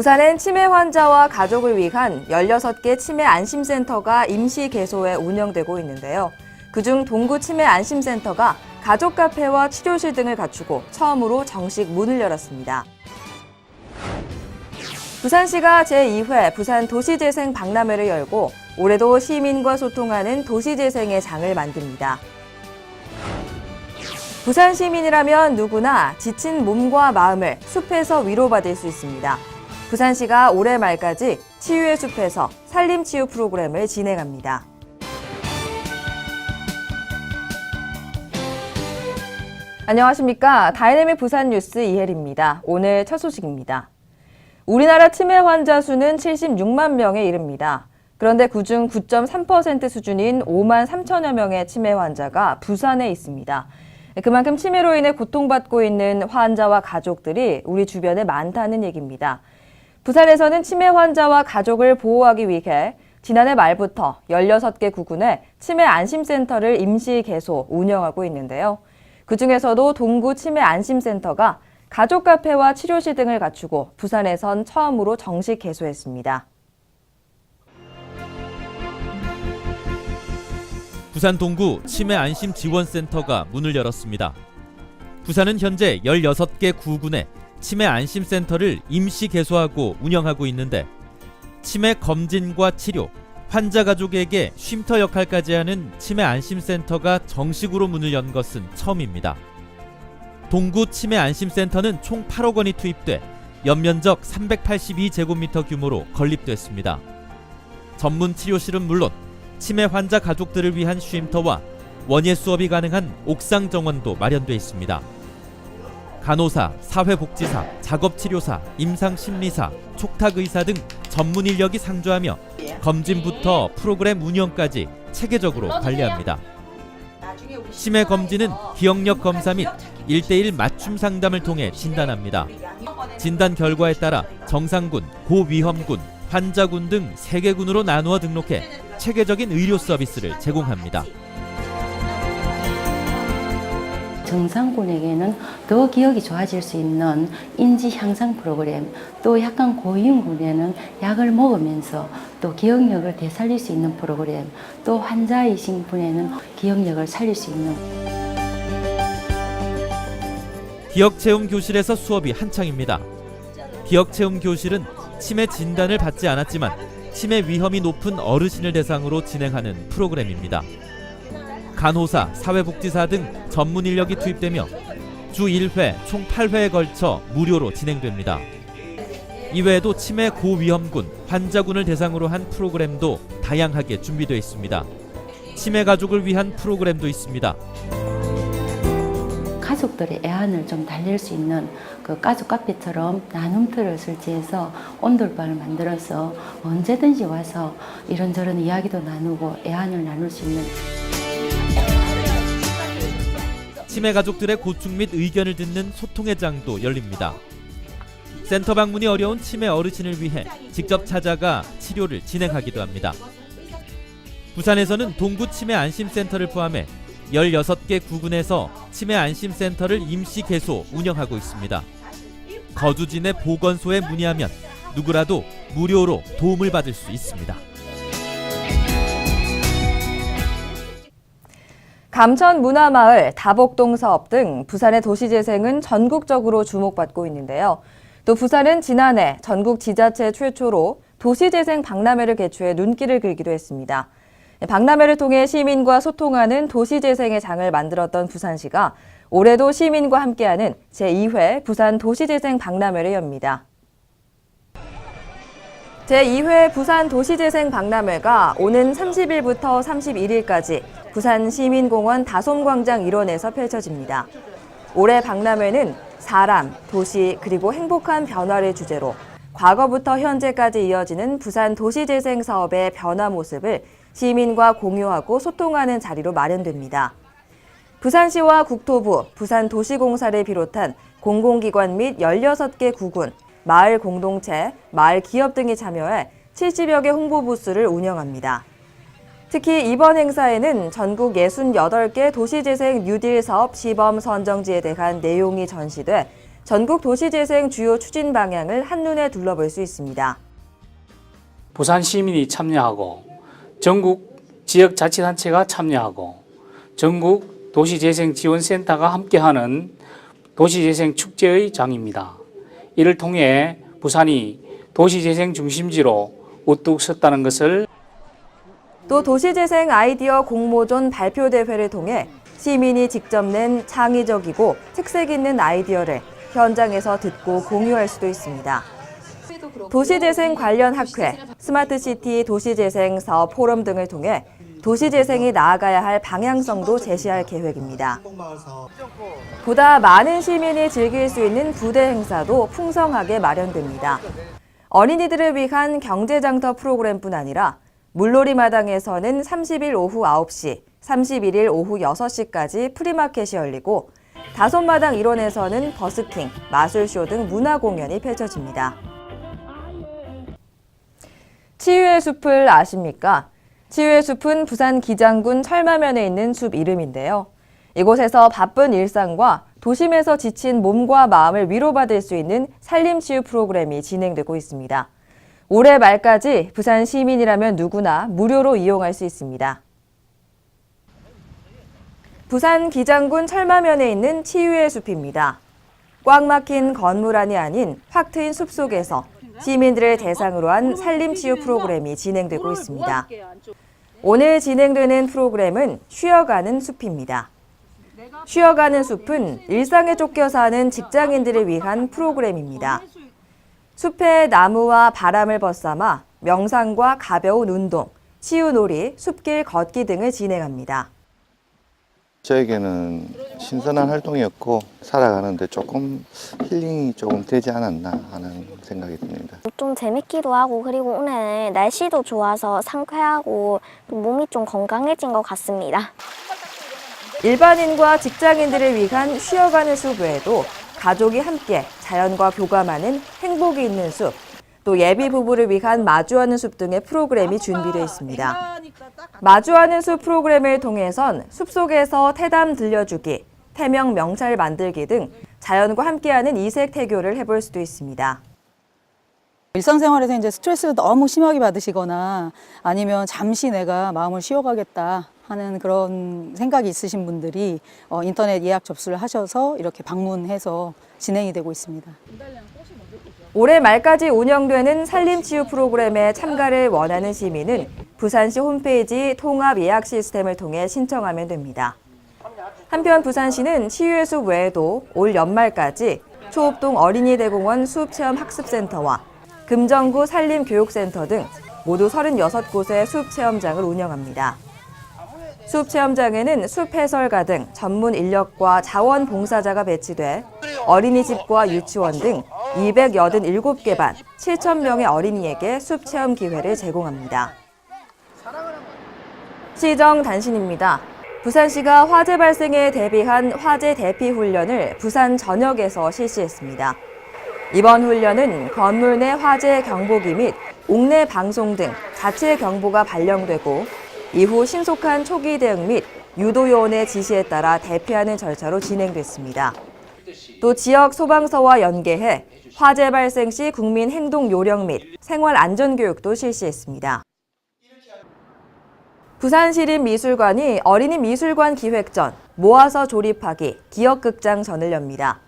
부산엔 치매 환자와 가족을 위한 16개 치매 안심센터가 임시 개소해 운영되고 있는데요. 그중 동구 치매 안심센터가 가족 카페와 치료실 등을 갖추고 처음으로 정식 문을 열었습니다. 부산시가 제2회 부산 도시재생 박람회를 열고 올해도 시민과 소통하는 도시재생의 장을 만듭니다. 부산 시민이라면 누구나 지친 몸과 마음을 숲에서 위로받을 수 있습니다. 부산시가 올해 말까지 치유의 숲에서 산림치유 프로그램을 진행합니다. 안녕하십니까. 다이내믹 부산 뉴스 이혜리입니다. 오늘 첫 소식입니다. 우리나라 치매 환자 수는 76만 명에 이릅니다. 그런데 그중 9.3% 수준인 5만 3천여 명의 치매 환자가 부산에 있습니다. 그만큼 치매로 인해 고통받고 있는 환자와 가족들이 우리 주변에 많다는 얘기입니다. 부산에서는 치매 환자와 가족을 보호하기 위해 지난해 말부터 16개 구군에 치매 안심센터를 임시 개소 운영하고 있는데요. 그 중에서도 동구 치매 안심센터가 가족 카페와 치료실 등을 갖추고 부산에선 처음으로 정식 개소했습니다. 부산 동구 치매 안심 지원센터가 문을 열었습니다. 부산은 현재 16개 구군에 치매 안심센터를 임시 개소하고 운영하고 있는데 치매 검진과 치료, 환자 가족에게 쉼터 역할까지 하는 치매 안심센터가 정식으로 문을 연 것은 처음입니다. 동구 치매 안심센터는 총 8억 원이 투입돼 연면적 382제곱미터 규모로 건립됐습니다. 전문 치료실은 물론 치매 환자 가족들을 위한 쉼터와 원예 수업이 가능한 옥상 정원도 마련돼 있습니다. 간호사, 사회복지사, 작업치료사, 임상심리사, 촉탁의사 등 전문 인력이 상주하며 검진부터 프로그램 운영까지 체계적으로 관리합니다. 치매 검진은 기억력 검사 및 1대1 맞춤 상담을 통해 진단합니다. 진단 결과에 따라 정상군, 고위험군, 환자군 등 3개 군으로 나누어 등록해 체계적인 의료 서비스를 제공합니다. 정상군에게는 더 기억이 좋아질 수 있는 인지 향상 프로그램, 또 약간 고위험군에는 약을 먹으면서 또 기억력을 되살릴 수 있는 프로그램, 또 환자이신 분에는 기억력을 살릴 수 있는 기억 체험 교실에서 수업이 한창입니다. 기억 체험 교실은 치매 진단을 받지 않았지만 치매 위험이 높은 어르신을 대상으로 진행하는 프로그램입니다. 간호사, 사회복지사 등 전문 인력이 투입되며 주 1회 총 8회에 걸쳐 무료로 진행됩니다. 이외에도 치매 고위험군, 환자군을 대상으로 한 프로그램도 다양하게 준비되어 있습니다. 치매 가족을 위한 프로그램도 있습니다. 가족들의 애환을 좀 달랠 수 있는 그 가족 카페처럼 나눔터를 설치해서 온돌방을 만들어서 언제든지 와서 이런저런 이야기도 나누고 애환을 나눌 수 있는 치매 가족들의 고충 및 의견을 듣는 소통의 장도 열립니다. 센터 방문이 어려운 치매 어르신을 위해 직접 찾아가 치료를 진행하기도 합니다. 부산에서는 동구 치매 안심센터를 포함해 16개 구군에서 치매 안심센터를 임시 개소 운영하고 있습니다. 거주진의 보건소에 문의하면 누구라도 무료로 도움을 받을 수 있습니다. 감천 문화마을, 다복동 사업 등 부산의 도시재생은 전국적으로 주목받고 있는데요. 또 부산은 지난해 전국 지자체 최초로 도시재생 박람회를 개최해 눈길을 끌기도 했습니다. 박람회를 통해 시민과 소통하는 도시재생의 장을 만들었던 부산시가 올해도 시민과 함께하는 제2회 부산 도시재생 박람회를 엽니다. 제2회 부산 도시재생 박람회가 오는 30일부터 31일까지 부산 시민공원 다솜광장 일원에서 펼쳐집니다. 올해 박람회는 사람, 도시, 그리고 행복한 변화를 주제로 과거부터 현재까지 이어지는 부산 도시재생 사업의 변화 모습을 시민과 공유하고 소통하는 자리로 마련됩니다. 부산시와 국토부, 부산도시공사를 비롯한 공공기관 및 16개 구군, 마을 공동체, 마을 기업 등이 참여해 70여 개 홍보 부스를 운영합니다. 특히 이번 행사에는 전국 68개 도시재생 뉴딜 사업 시범 선정지에 대한 내용이 전시돼 전국 도시재생 주요 추진 방향을 한눈에 둘러볼 수 있습니다. 부산 시민이 참여하고 전국 지역 자치단체가 참여하고 전국 도시재생지원센터가 함께하는 도시재생 축제의 장입니다. 이를 통해 부산이 도시재생 중심지로 우뚝 섰다는 것을 또 도시재생 아이디어 공모전 발표대회를 통해 시민이 직접 낸 창의적이고 특색 있는 아이디어를 현장에서 듣고 공유할 수도 있습니다. 도시재생 관련 학회, 스마트시티 도시재생 사업 포럼 등을 통해 도시재생이 나아가야 할 방향성도 제시할 계획입니다. 보다 많은 시민이 즐길 수 있는 부대 행사도 풍성하게 마련됩니다. 어린이들을 위한 경제장터 프로그램뿐 아니라 물놀이 마당에서는 30일 오후 9시, 31일 오후 6시까지 프리마켓이 열리고 다섯 마당 일원에서는 버스킹, 마술쇼 등 문화 공연이 펼쳐집니다. 치유의 숲을 아십니까? 치유의 숲은 부산 기장군 철마면에 있는 숲 이름인데요. 이곳에서 바쁜 일상과 도심에서 지친 몸과 마음을 위로받을 수 있는 산림치유 프로그램이 진행되고 있습니다. 올해 말까지 부산 시민이라면 누구나 무료로 이용할 수 있습니다. 부산 기장군 철마면에 있는 치유의 숲입니다. 꽉 막힌 건물 안이 아닌 확 트인 숲 속에서 시민들을 대상으로 한 산림치유 프로그램이 진행되고 있습니다. 오늘 진행되는 프로그램은 쉬어가는 숲입니다. 쉬어가는 숲은 일상에 쫓겨 사는 직장인들을 위한 프로그램입니다. 숲에 나무와 바람을 벗삼아 명상과 가벼운 운동, 치유놀이, 숲길 걷기 등을 진행합니다. 저에게는 신선한 활동이었고 살아가는데 조금 힐링이 조금 되지 않았나 하는 생각이 듭니다. 좀 재밌기도 하고 그리고 오늘 날씨도 좋아서 상쾌하고 또 몸이 좀 건강해진 것 같습니다. 일반인과 직장인들을 위한 쉬어가는 숲 외에도 가족이 함께 자연과 교감하는 행복이 있는 숲, 또 예비 부부를 위한 마주하는 숲 등의 프로그램이 준비되어 있습니다. 마주하는 숲 프로그램을 통해선 숲속에서 태담 들려주기, 태명 명찰 만들기 등 자연과 함께하는 이색 태교를 해볼 수도 있습니다. 일상생활에서 이제 스트레스를 너무 심하게 받으시거나 아니면 잠시 내가 마음을 쉬어가겠다 하는 그런 생각이 있으신 분들이 어, 인터넷 예약 접수를 하셔서 이렇게 방문해서 진행이 되고 있습니다. 올해 말까지 운영되는 산림치유 프로그램에 참가를 원하는 시민은 부산시 홈페이지 통합 예약 시스템을 통해 신청하면 됩니다. 한편 부산시는 치유의 숲 외에도 올 연말까지 초읍동 어린이대공원 숲체험 학습센터와 금정구 산림교육센터 등 모두 36곳의 숲체험장을 운영합니다. 숲체험장에는 숲 해설가 등 전문 인력과 자원 봉사자가 배치돼 어린이집과 유치원 등 287개 반 7,000명의 어린이에게 숲 체험 기회를 제공합니다. 시정 단신입니다. 부산시가 화재 발생에 대비한 화재 대피 훈련을 부산 전역에서 실시했습니다. 이번 훈련은 건물 내 화재 경보기 및 옥내 방송 등 자체 경보가 발령되고 이후 신속한 초기 대응 및 유도 요원의 지시에 따라 대피하는 절차로 진행됐습니다. 또 지역 소방서와 연계해 화재 발생 시 국민 행동 요령 및 생활 안전 교육도 실시했습니다. 부산시립미술관이 어린이 미술관 기획전 모아서 조립하기 기억극장전을 엽니다.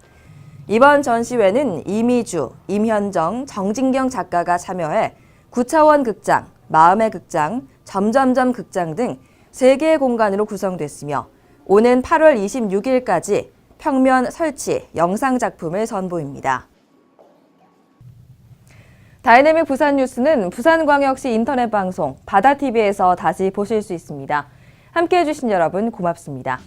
이번 전시회는 이미주, 임현정, 정진경 작가가 참여해 구차원 극장, 마음의 극장, 점점점 극장 등 3개의 공간으로 구성됐으며 오는 8월 26일까지 평면 설치, 영상 작품을 선보입니다. 다이내믹 부산 뉴스는 부산광역시 인터넷 방송 바다TV에서 다시 보실 수 있습니다. 함께 해주신 여러분 고맙습니다.